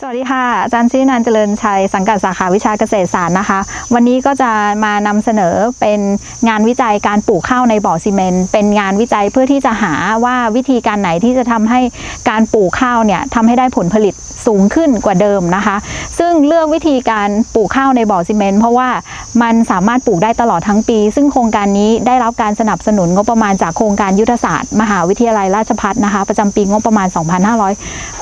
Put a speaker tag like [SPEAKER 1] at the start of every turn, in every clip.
[SPEAKER 1] สวัสดีค่ะ อาจารย์ชื่อนันเจริญชัย สังกัดสาขาวิชาเกษตรศาสตร์นะคะ วันนี้ก็จะมานำเสนอเป็นงานวิจัยการปลูกข้าวในบ่อซีเมนต์เป็นงานวิจัยเพื่อที่จะหาว่าวิธีการไหนที่จะทำให้การปลูกข้าวเนี่ยทำให้ได้ผลผลิตสูงขึ้นกว่าเดิมนะคะ ซึ่งเลือกวิธีการปลูกข้าวในบ่อซีเมนต์เพราะว่า มันสามารถปลูกได้ตลอดทั้งปี ซึ่งโครงการนี้ได้รับการสนับสนุนงบประมาณจากโครงการยุทธศาสตร์ มหาวิทยาลัยราชภัฏนะคะ ประจำปีงบประมาณ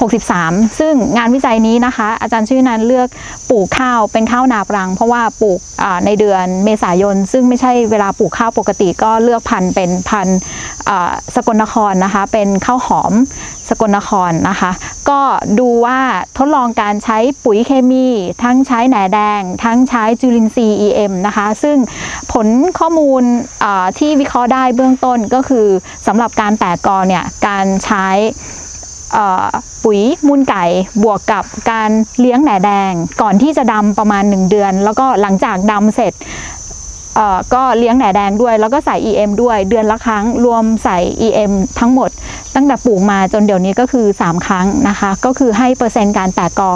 [SPEAKER 1] 2563 ซึ่งงานวิจัยนี้นะคะ อาจารย์ชื่อนั้นเลือกปลูกข้าวเป็นข้าวนาปรัง เพราะว่าปลูกในเดือนเมษายน ซึ่งไม่ใช่เวลาปลูกข้าวปกติก็เลือกพันธุ์เป็นพันธุ์สกลนครนะคะ เป็นข้าวหอมสกลนครนะคะ ก็ดูว่าทดลองการใช้ปุ๋ยเคมี ทั้งใช้แหน่แดง ทั้งใช้จุลินทรีย์ EM นะคะ ซึ่งผลข้อมูลที่วิเคราะห์ได้เบื้องต้นก็คือสำหรับการแตกกอเนี่ยการใช้ปุ๋ยมูลไก่บวกกับการเลี้ยงแหน่แดง ก่อนที่จะดำประมาณ 1 เดือน แล้วก็หลังจากดำเสร็จ ก็เลี้ยงแหน่แดงด้วย แล้วก็ใส่ EM ด้วยเดือนละครั้งรวมใส่ EM ทั้งหมด ตั้งแต่ปลูกมาจนเดี๋ยวนี้ก็คือ 3 ครั้งนะคะ ก็คือให้เปอร์เซ็นต์การแตกกอ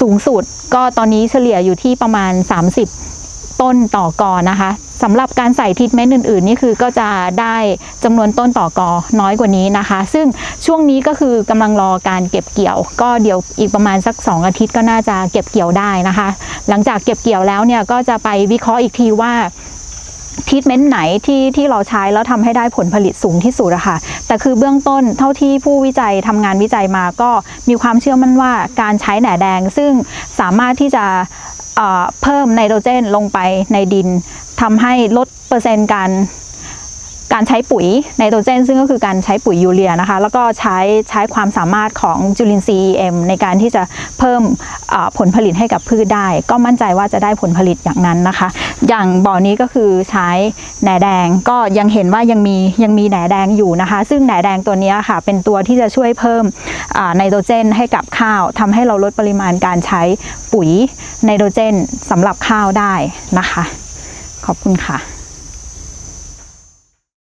[SPEAKER 1] สูงสุด ก็ตอนนี้เฉลี่ยอยู่ที่ประมาณ 30 ต้นต่อกอนะคะสำหรับการใส่ทิทเมนต์อื่นๆ นี่คือก็จะได้จำนวนต้นต่อกอน้อยกว่านี้นะคะ ซึ่งช่วงนี้ก็คือกำลังรอการเก็บเกี่ยว ก็เดี๋ยวอีกประมาณสัก 2 อาทิตย์ก็น่าจะเก็บเกี่ยวได้นะคะ หลังจากเก็บเกี่ยวแล้วเนี่ยก็จะไปวิเคราะห์อีกทีว่า ทีทเมนต์ไหนที่ที่เราใช้แล้วทำให้ได้ผลผลิตสูงที่สุดอะค่ะแต่คือเบื้องต้นเท่าที่ผู้วิจัยทำงานวิจัยมาก็มีความเชื่อมั่นว่าการใช้แหน่แดง ซึ่งสามารถที่จะเพิ่มไนโตรเจนลงไปในดินทำให้ลดเปอร์เซ็นต์การการใช้ปุ๋ยไนโตรเจน ซึ่งก็คือการใช้ปุ๋ยยูเรียนะคะ แล้วก็ใช้ใช้ความสามารถของจุลินทรีย์ EM ในการที่จะเพิ่มผลผลิตให้กับพืชได้ ก็มั่นใจว่าจะได้ผลผลิตอย่างนั้นนะคะ อย่างบ่อนี้ก็คือใช้แหน่แดงก็ยังเห็นว่ายังมียังมีแหน่แดงอยู่นะคะ ซึ่งแหน่แดงตัวนี้ค่ะเป็นตัวที่จะช่วยเพิ่มไนโตรเจนให้กับข้าวทำให้เราลดปริมาณการใช้ปุ๋ยไนโตรเจนสำหรับข้าวได้นะคะ ขอบคุณค่ะ